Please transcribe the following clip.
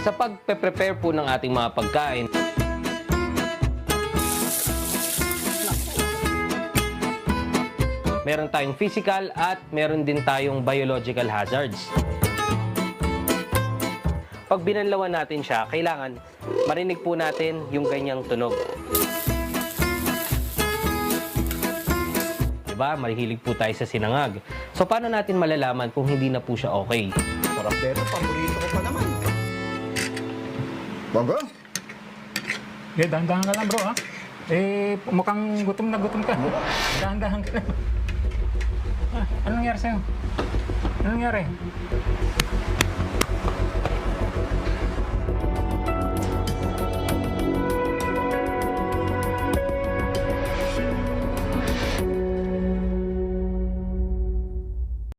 sa pagpe-prepare po ng ating mga pagkain. Meron tayong physical at meron din tayong biological hazards. Pag binanlawan natin siya, kailangan marinig po natin yung ganyang tunog. Diba? Mahilig po tayo sa sinangag. So, paano natin malalaman kung hindi na po siya okay? Sarap nito, paborito ko pa naman. Bago? Eh, dahan-dahan ka lang bro ha. Eh, mukhang gutom na gutom ka. Dahan-dahan ka lang. Ah, anong nangyari sa'yo? Anong nangyari?